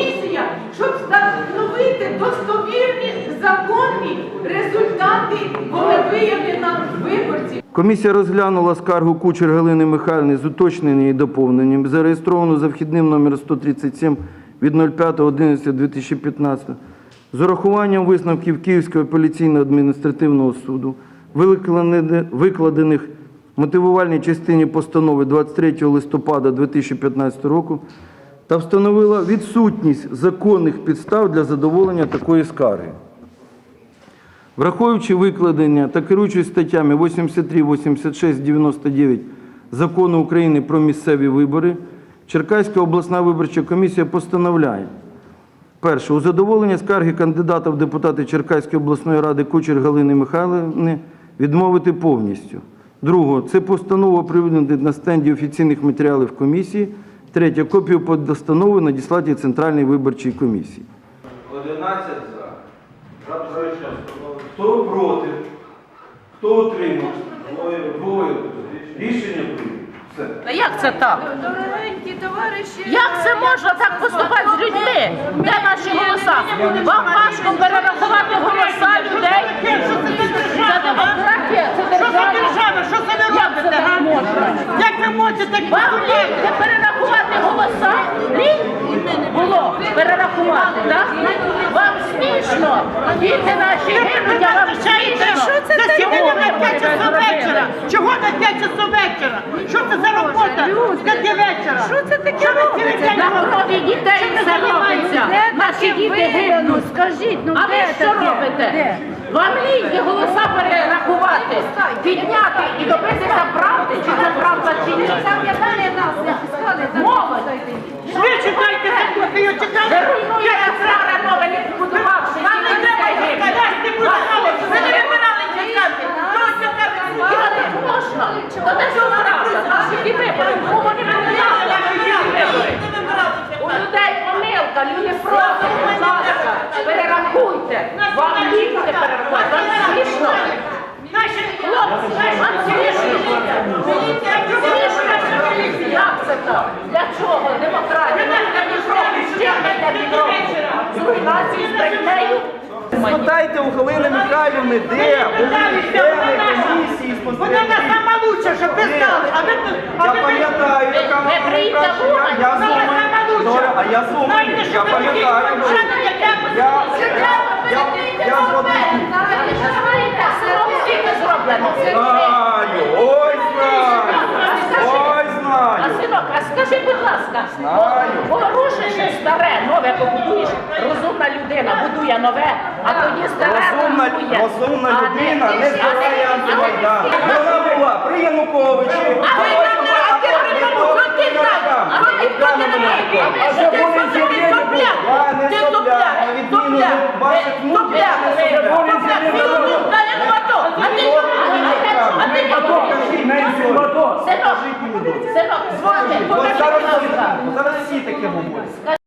комісія, щоб встановити достовірні законні результати волевиявлення виборців. Комісія розглянула скаргу кучер Галини Михайлівни з уточненням і доповненням, зареєстровану за вхідним номер 137 від 05.11.2015 з урахуванням висновків Київського апеляційно-адміністративного суду, викладених в мотивувальній частині постанови 23 листопада 2015 року та встановила відсутність законних підстав для задоволення такої скарги. Враховуючи викладення та керуючись статтями 83, 86, 99 Закону України про місцеві вибори, Черкаська обласна виборча комісія постановляє. Перше. У задоволення скарги кандидата в депутати Черкаської обласної ради Кучер Галини Михайлівни відмовити повністю. Друге. Це постанова оприлюднити на стенді офіційних матеріалів комісії. Третє. Копію постанови надіслати Центральній виборчій комісії. 11 за. Хто проти? Хто утримався? Двоє. Рішення прийнято. Все. Та як це так? Дорогенькі товариші. Як це можна так поступати з людьми? Де наші голоса? Вам важко перерахувати голоса людей? Це демократія, це держава. держава? Що це ви Як це так можна? Можете так Вам ліньте перерахувати голоса? Лінь було перерахувати, так? Вам смішно? Діти наші гинуть, а вам смішно? Що це засідання на 5 часов вечора? Чого на 5 часов вечора? Що це за робота? 5 вечора? Що це таке робиться? На крові дітей це робиться. Наші діти гинуть. Скажіть, ну А ви що робите? Вам перерахувати, підняти і добитися правди, чи це правда, чи ні. Молодь! Ви читайте закон, ви його Ви руйнуєте старе нове, не побудувавши. Вам не треба читати, не будували, ви не вибирали. Хто читати? Я не можна. Де ж правда? Наші ті вибори. Кому вони вибирали? вибори? У людей помилка, люди просять, будь ласка, перерахуйте. Вам ліньте перерахувати. Вам смішно? Наші Хлопці, вам смішно? Смішно? Як це так? Для чого? Демократія. З брехнею? Спитайте у Галини Михайлівни, де були члени комісії Вона спостерігачів. нас сама щоб ви знали. А ви тут, а Я ви пам'ятаю, яка Ви вона приїдьте найкраща. в Умань, Я вона з Умані. сама лучша. Доля, А я з Умані. Знаєте, Я що ви пам'ятаю. такі Я, я, я, я з Водички. Скільки зроблено? Знаю, ой, знаю. Ой, А знаю. синок, а скажи, будь ласка, Знаю. порушиш старе, нове побудуєш. Розумна людина будує нове, а тоді старе Розумна, руйнує. розумна А людина а не збирає а антимайдан. Вона була при Януковичі. А ви нам не не робите. А ви А що це ти були сопляк? зірєві. Я не Ти сопляк, сопляк, на відміну сопляк. від ваших Ви внуків, я сопляк, не ви сопляк. сопляк. Ви сопляк. Та я не ото. А ти що? А ти що? Покажіть на історію. Синок, синок, дзвони, От покажи, зараз будь ласка. всі- Зараз всі таке говорять.